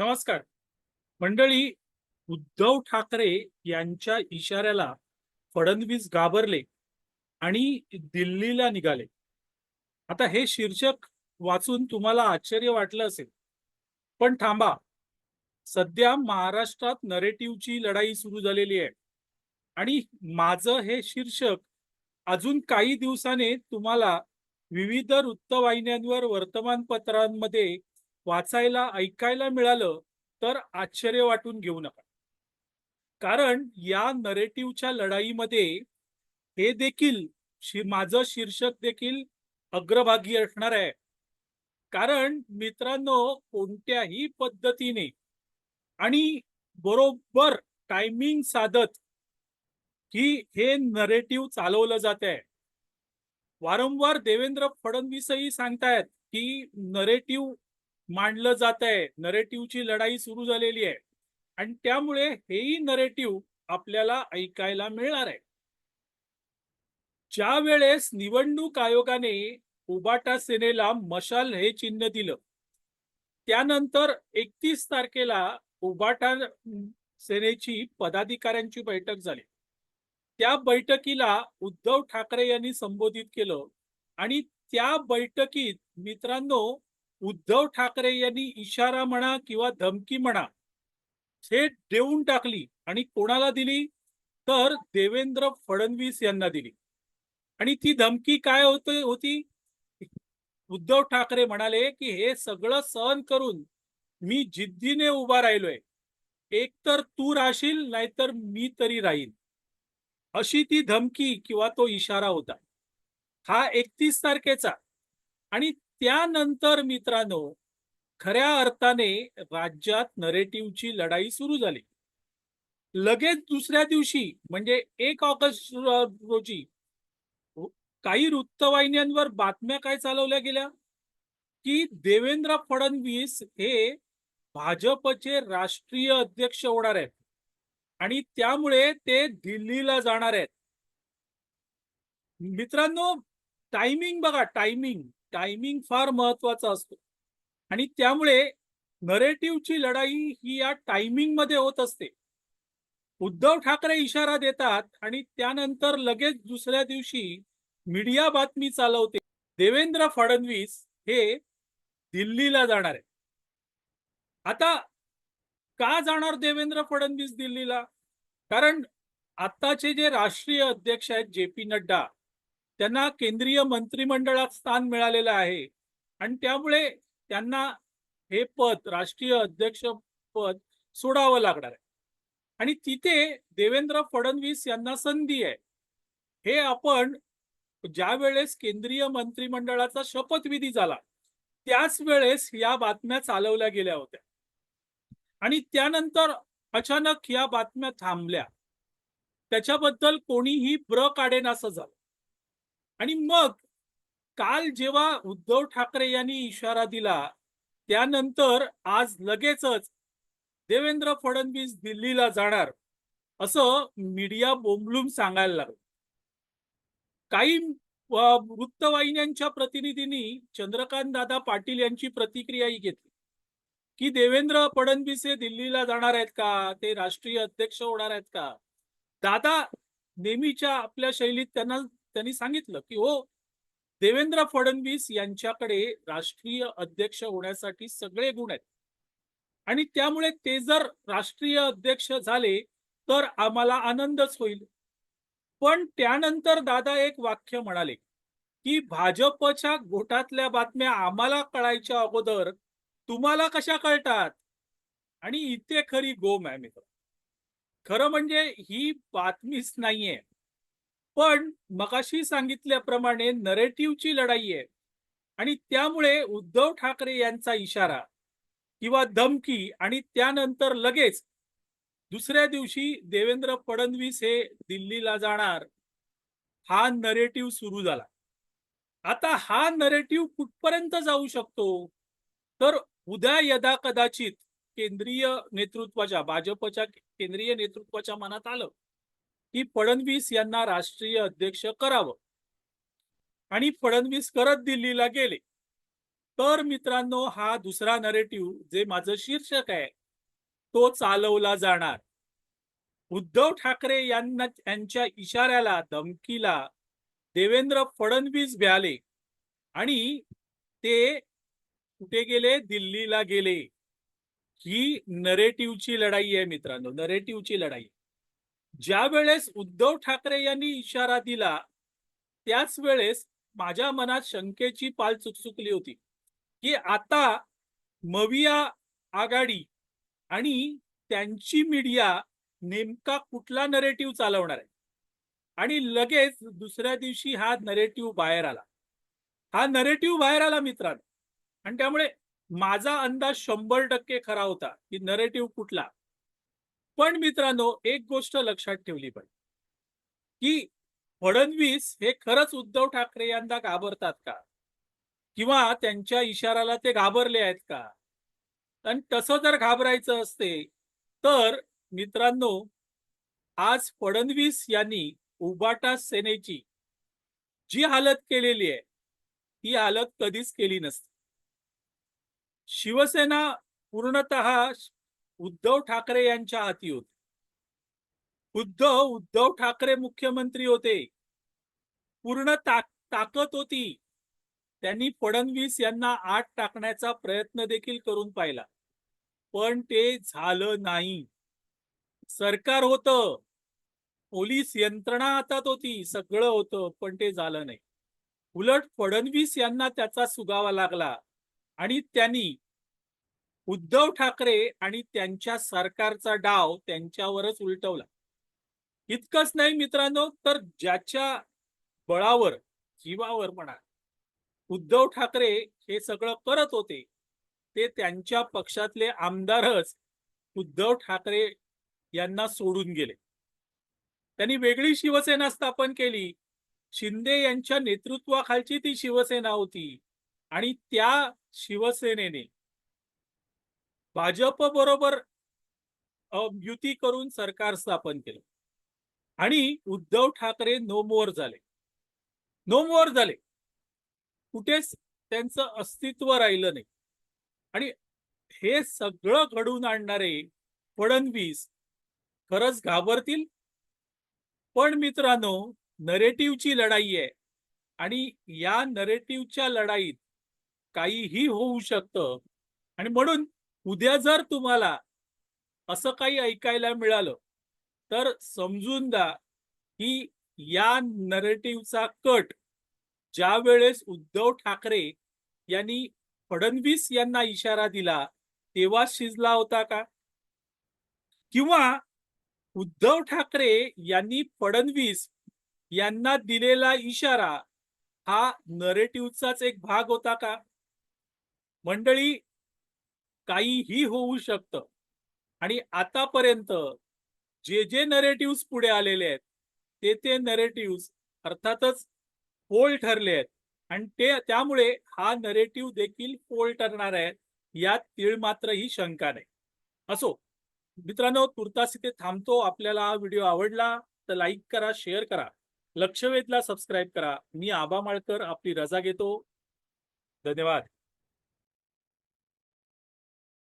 नमस्कार. मंडळी उद्धव ठाकरे यांच्या इशाऱ्याला फडणवीस घाबरले आणि दिल्लीला निघाले. आता हे शीर्षक वाचून तुम्हाला आश्चर्य वाटलं असेल. पण थांबा. सध्या महाराष्ट्रात नरेटिव्हची लढाई सुरू झालेली आहे. आणि माझं हे शीर्षक अजून काही दिवसाने तुम्हाला विविध वृत्तवाहिन्यांवर वर्तमानपत्रांमध्ये वाचायला ऐकायला मिळालं तर आश्चर्य वाटून घेऊ नका. कारण या नरेटिव्हच्या लढाईमध्ये हे देखील शि- माझं शीर्षक देखील अग्रभागी असणार आहे. कारण मित्रांनो कोणत्याही पद्धतीने आणि बरोबर टायमिंग साधत की हे नरेटिव्ह चालवलं जात आहे. वारंवार देवेंद्र फडणवीसही सांगतायत की नरेटिव्ह मांडलं जात आहे नरेटिव्हची लढाई सुरू झालेली आहे. आणि त्यामुळे हेही नरेटिव्ह आपल्याला ऐकायला मिळणार आहे. ज्या वेळेस निवडणूक आयोगाने उबाटा सेनेला मशाल हे चिन्ह दिलं त्यानंतर एकतीस तारखेला उबाटा सेनेची पदाधिकाऱ्यांची बैठक झाली. त्या बैठकीला उद्धव ठाकरे यांनी संबोधित केलं आणि त्या बैठकीत मित्रांनो उद्धव ठाकरे यांनी इशारा म्हणा किंवा धमकी म्हणा हे देऊन टाकली आणि कोणाला दिली? तर देवेंद्र फडणवीस यांना दिली. आणि ती धमकी काय होत होती? उद्धव ठाकरे म्हणाले की हे सगळं सहन करून मी जिद्दीने उभा राहिलोय. एक तर तू राहशील नाहीतर मी तरी राहील अशी ती धमकी किंवा तो इशारा होता. हा एकतीस तारखेचा. आणि त्यानंतर मित्रांनो खऱ्या अर्थाने राज्यात नरेटिव्हची लढाई सुरू झाली. लगेच दुसऱ्या दिवशी म्हणजे एक ऑगस्ट रोजी काही वृत्तवाहिन्यांवर बातम्या काय चालवल्या गेल्या? की देवेंद्र फडणवीस हे भाजपचे राष्ट्रीय अध्यक्ष होणार आहेत. आणि त्यामुळे ते दिल्लीला जाणार आहेत. मित्रांनो टायमिंग बघा टायमिंग टायमिंग फार महत्त्वाचा असतो. आणि त्यामुळे नरेटिव्हची लढाई ही या टायमिंगमध्ये होत असते. उद्धव ठाकरे इशारा देतात आणि त्यानंतर लगेच दुसऱ्या दिवशी मीडिया बातमी चालवते. देवेंद्र फडणवीस हे दिल्लीला जाणार आहे आता का जाणार देवेंद्र फडणवीस दिल्लीला? कारण आताचे जे राष्ट्रीय अध्यक्ष आहेत जे पी नड्डा त्यांना केंद्रीय मंत्रिमंडळात स्थान मिळालेलं आहे. आणि त्यामुळे त्यांना हे पद राष्ट्रीय अध्यक्ष पद सोडावं लागणार आहे. आणि तिथे देवेंद्र फडणवीस यांना संधी आहे. हे आपण ज्या वेळेस केंद्रीय मंत्रिमंडळाचा शपथविधी झाला त्याच वेळेस या बातम्या चालवल्या गेल्या होत्या. आणि त्यानंतर अचानक या बातम्या थांबल्या. त्याच्याबद्दल कोणीही ब्र काढेन असं झालं. आणि मग काल जेव्हा उद्धव ठाकरे यांनी इशारा दिला त्यानंतर आज लगेचच देवेंद्र फडणवीस दिल्लीला जाणार असं मीडिया बोंबलूम सांगायला लागलं. काही वृत्तवाहिन्यांच्या प्रतिनिधींनी चंद्रकांत दादा पाटील यांची प्रतिक्रियाही घेतली की देवेंद्र फडणवीस हे दिल्लीला जाणार आहेत का? ते राष्ट्रीय अध्यक्ष होणार आहेत का? दादा नेहमीच्या आपल्या शैलीत त्यांना त्यांनी सांगितलं की हो देवेंद्र फडणवीस यांच्याकडे राष्ट्रीय अध्यक्ष होण्यासाठी सगळे गुण आहेत. आणि त्यामुळे ते जर राष्ट्रीय अध्यक्ष झाले तर आम्हाला आनंदच होईल. पण त्यानंतर दादा एक वाक्य म्हणाले की भाजपच्या गोटातल्या बातम्या आम्हाला कळायच्या अगोदर तुम्हाला कशा कळतात? आणि इथे खरी गो मॅम मित्र. खरं म्हणजे ही बातमीच नाहीये. पण मगाशी सांगितल्याप्रमाणे नरेटिव्हची लढाई आहे. आणि त्यामुळे उद्धव ठाकरे यांचा इशारा किंवा धमकी आणि त्यानंतर लगेच दुसऱ्या दिवशी देवेंद्र फडणवीस हे दिल्लीला जाणार हा नरेटिव्ह सुरू झाला. आता हा नरेटिव्ह कुठपर्यंत जाऊ शकतो? तर उद्या यदा कदाचित केंद्रीय नेतृत्वाच्या भाजपच्या केंद्रीय नेतृत्वाच्या मनात आलं. की फडणवीस यांना राष्ट्रीय अध्यक्ष करावं. आणि फडणवीस करत दिल्लीला गेले. तर मित्रांनो हा दुसरा नरेटिव्ह जे माझं शीर्षक आहे तो चालवला जाणार. उद्धव ठाकरे यांना यांच्या इशाऱ्याला धमकीला देवेंद्र फडणवीस भ्याले. आणि ते कुठे गेले? दिल्लीला गेले. ही नरेटिव्हची लढाई आहे मित्रांनो नरेटिव्हची लढाई ज्या वेळेस उद्धव ठाकरे यांनी इशारा दिला त्याच वेळेस माझ्या मनात शंकेची पाल चुकचुकली होती की आता मविया आघाडी आणि त्यांची मीडिया नेमका कुठला नरेटिव्ह चालवणार आहे? आणि लगेच दुसऱ्या दिवशी हा नरेटिव्ह बाहेर आला. हा नरेटिव्ह बाहेर आला मित्रांनो. आणि त्यामुळे माझा अंदाज शंभर टक्के खरा होता की नरेटिव्ह कुठला? पण मित्रांनो एक गोष्ट लक्षात ठेवली पाहिजे. की फडणवीस हे खरंच उद्धव ठाकरे यांना घाबरतात का? किंवा त्यांच्या इशाराला ते घाबरले आहेत का? आणि तसं जर घाबरायचं असते तर मित्रांनो आज फडणवीस यांनी उबाटा सेनेची जी हालत केलेली आहे ती हालत कधीच केली नसती. शिवसेना पूर्णत उद्धव ठाकरे यांच्या हाती होते. उद्धव उद्धव ठाकरे मुख्यमंत्री होते. पूर्ण ताक ताकद होती. त्यांनी फडणवीस यांना आत टाकण्याचा प्रयत्न देखील करून पाहिला. पण ते झालं नाही. सरकार होतं. पोलीस यंत्रणा हातात होती. सगळं होतं पण ते झालं नाही. उलट फडणवीस यांना त्याचा सुगावा लागला आणि त्यांनी उद्धव ठाकरे आणि त्यांच्या सरकारचा डाव त्यांच्यावरच उलटवला. इतकंच नाही मित्रांनो तर ज्याच्या बळावर जीवावर म्हणा उद्धव ठाकरे हे सगळं करत होते ते त्यांच्या पक्षातले आमदारच उद्धव ठाकरे यांना सोडून गेले. त्यांनी वेगळी शिवसेना स्थापन केली. शिंदे यांच्या नेतृत्वाखालची ती शिवसेना होती आणि त्या शिवसेनेने भाजप बरोबर युती करून सरकार स्थापन केलं. आणि उद्धव ठाकरे नो मोर झाले. नो मोर झाले. कुठेच त्यांचं अस्तित्व राहिलं नाही. आणि हे सगळं घडून आणणारे फडणवीस खरंच घाबरतील. पण मित्रांनो नरेटिव्हची लढाई आहे. आणि या नरेटिव्हच्या लढाईत काहीही होऊ शकतं. आणि म्हणून उद्या जर तुम्हाला असं काही ऐकायला मिळालं तर समजून द्या की या नरेटिव्हचा कट ज्या वेळेस उद्धव ठाकरे यांनी फडणवीस यांना इशारा दिला तेव्हा शिजला होता का? किंवा उद्धव ठाकरे यांनी फडणवीस यांना दिलेला इशारा हा नरेटिव्हचाच एक भाग होता का? मंडळी काहीही होऊ शकतं. आणि आतापर्यंत जे जे नरेटिव्ह पुढे आलेले आहेत ते ते नरेटिव्ह अर्थातच फोल ठरले आहेत. आणि ते त्यामुळे हा नरेटिव्ह देखील फोल ठरणार आहे यात तीळ मात्र ही शंका नाही. असो मित्रांनो तुर्तास इथे थांबतो. आपल्याला हा व्हिडिओ आवडला तर लाईक करा शेअर करा. लक्षवेधला सबस्क्राईब करा. मी आबा माळकर आपली रजा घेतो. धन्यवाद.